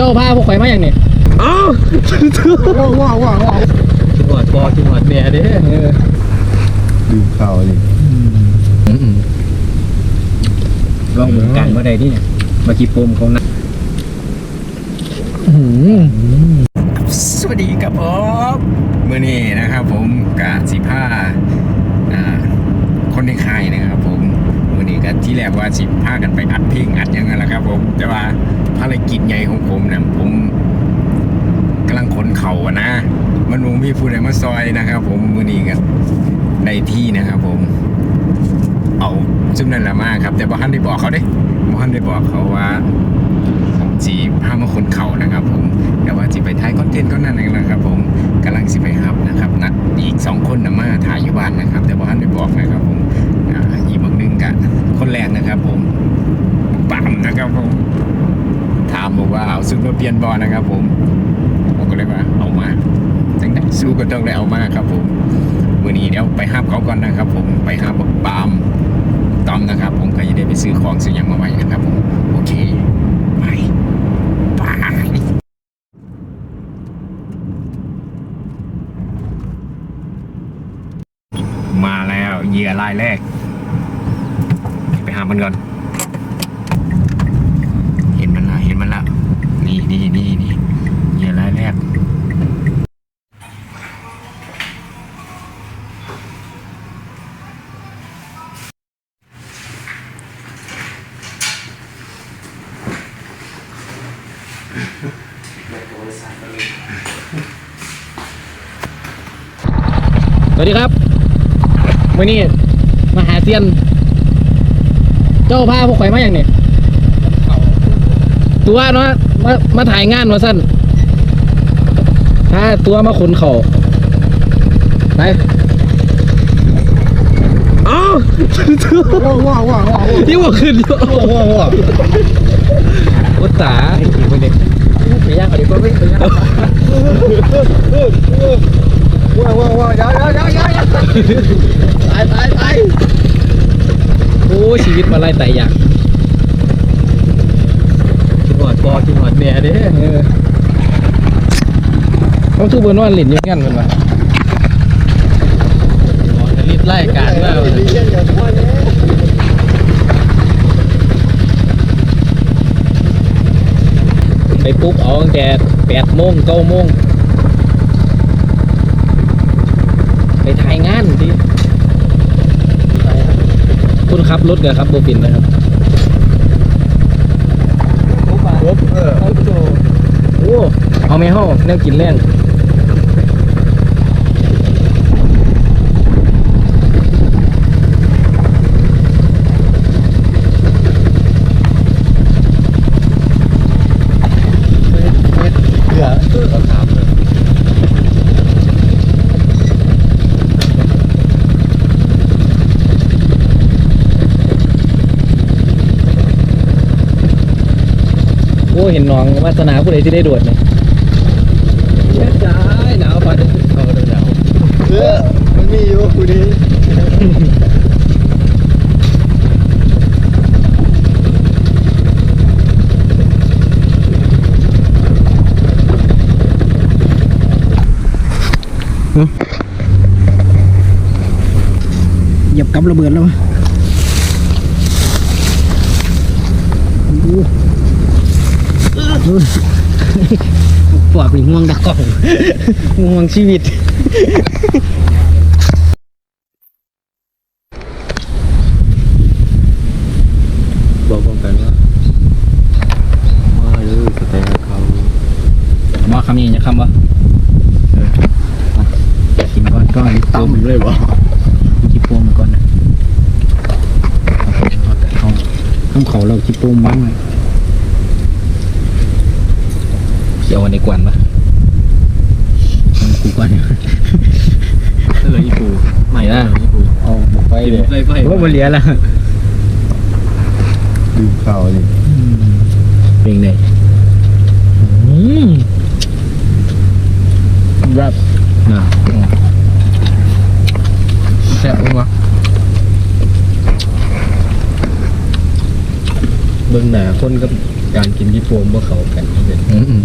จ้าพาพวกข่อยมาอย่างนี้อ้าวว้าวว้าวว้าวว้าวกินหอดพอกินหอดแม่เด้ดื่มข้าวดิลองเหมือนกันว่าใดที่เนี่ยมากีปมของนักสวัสดีครับผมเมื่อนี้นะครับ ผมกะสิผ้าคนในค่ายนะครับ ผมเมื่อนี้ก็ที่แรกว่าสิผ้ากันไปอัดเพลงอัดยังไงล่ะครับ ผมแต่ว่าารกิจใหญ่ของผมเนะผมกำลังขนเข่าอะนะ มันวงพี่พูดอะไรมาซอยนะครับ ผมมือนี้ก็ในที่นะครับผม เอาซึ่งนั่นแหละมากครับ แต่บ่ทันได้บอกเขาเด้บ่ทันได้บอกเขาว่าจีพามาคนเขานะครับ ผมแต่ว่าจีไปถ่ายคอนเทนต์ก็นั่นเองนะครับผมกำลังสิไปฮับนะครับนัดอีกสองคนนะมาถ่ายอยู่บ้านนะครับ แต่บ่ทันได้บอกนะครับผมอีกบางนึงกะคนแรกนะครับผมปั๊มนะครับผม ถามบอกว่าเอาซุดมาเปลี่ยนบอนะครับ ผมผมก็เลยว่าเอามาจังไดสู้ก็ต้องได้เอามาครับ ผมวันนี้เดี๋ยวไปห้ามเขาก่อนนะครับ ผมไปห้ามบอกปามตอมนะครับ ผมก็จะได้ไปซื้อของซื้อยังมาใหม่นะครับผมโอเคไปไปมาแล้วเหยื่อรายแรกไปหามันก่อน วัสดีครับวันนี้มาหาเซียน เจ้าพาพวกข่อยมาอย่างนี้ตัวเนาะมามาถ่ายงานมาสั้นพาตัวมาขนเข่าไปอ้าวว้าวว้าวว้าวที่ว่าขึ้นอยู่ว้าวว้าวโอ้ตาไอ้ทีคนเด็กไปยากกว่าเด็กก็ไม่ไปยาก ว้าวว้าวว้าวย้ายย้ายย้ายย้ายตายตายตายโอ้ชีวิตมาไล่ตายอยากกินหอดพอกินหอดแม่เด้เออเขาทุกบนวันหลินยังงั้นมันวะหอดลิดไล่การมากเลยไปปุ๊บเอาตั้งแต่แปดโมงเก้าโมง ถ่ายงานดิคุณขับรถกับครับโบปินนะครับครบเออโอ้เอาไม่ห้อแนวกินแรง เผื่อเราถามเลย โอ้ เห็นน้องวาสนาผู้ใดที่ได้โดดเนี่ยเย็นใจหนาวพัดเอาเดี๋ยวหนาวเออมันมีอยู่คุณนี้เหยียบกับระเบิดแล้ว ปวดเป็นห่วงดักกล้องห่วงชีวิตบอกพร้อมกันว่าว่าเออสแตนเขามาคำนี้จะคำวะกินก่อนก่อนตั้มเลยบ่จิปโป้มก่อนนะต้องขาเราจิปโป้มบ้างเลย เกี่ยวในกวนปะเอากูก่อนเอออีปูไม่ละอีปูเอาบอกไปเลยไฟไฟว่ามันเหลียแล้วดื่มข้าวดิเป็นไงอืมรับนะแซ่บมั้งวะเบิ่งหนาคนกับการกินที่โฟมบ่เข้ากันเลยอืมอืม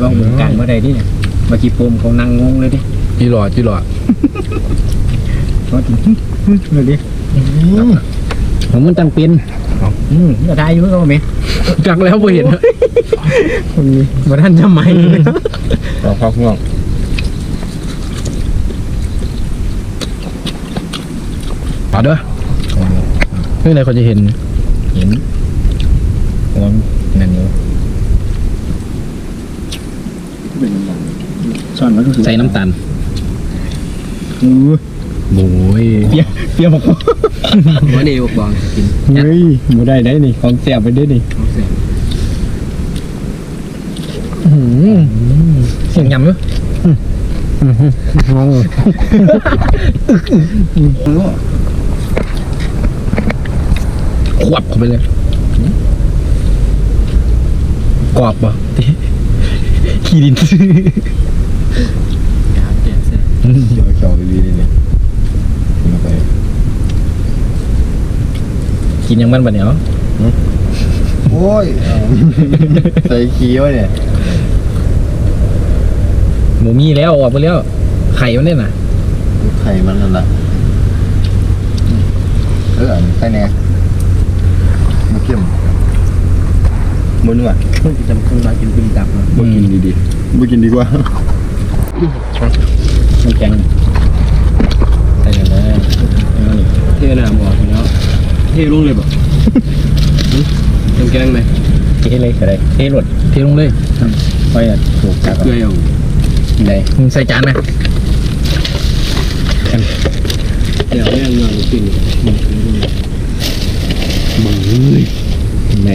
ลองเบิ่งกันเมื่อใดดิเนี่ยเมื่อกี้โฟมเขานั่งงงเลยดิจีหลอดจีหลอดเขาถึงเลยดิผมมันตั้งเป็นอืมจะได้อยู่ก็ไหมจักแล้วบ่เห็นคนนี้บ่ทันจะไหมรอพักง่วงเอาเด้อเมื่อไรคนจะเห็น เห็นหัวนั่นอยู่ ซ่อนไว้ก็คือใส่น้ำตาลอู้โอ้ยเปียเปียบอกว่าว่าเดียวบองกินเฮ้ยบ่ได้ได้นี่ของแซ่บไปได้นี่เสียงยำเนอะขวับเข้าไปเลยกรอบป่ะขี้ดิน เดี๋ยวเจ้าไปดีเลยมาไปกินยังมันปะเนี่ยโอ้ยใส่ขี้ไว้เนี่ยหมูมีแล้วออกไปแล้ว ไข่มันเนี่ยน่ะไข่มันนั่นแหละเออไข่แน่มาเข้มมันว่ะจำคุณมากินปิ้งตับมาบ่กินดีๆบ่กินดีกว่า น้ำแข็งใส่เลยเทน้ำบอกแล้วเทลงเลยบ่น้ำแกงไหมเทเลยก็ได้เทรถเทลงเลยไปอะถูกจักเกลือเอาไหนมึงใส่จานไหม เดี๋ยวแม่งนอนกิน ไหน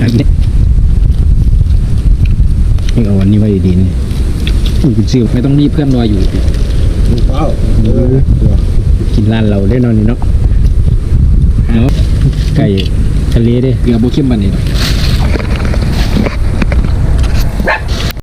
อันนี้นี่เอาวันนี้ไว้ดีๆนี่อุ้ยคุณ ซิวไม่ต้องรีบเพื่อนรออยู่เป้ากินร้านเราได้นอนนี่เนาะเอาไก่ทะเลเด้เกลือโบเข้มบันนี่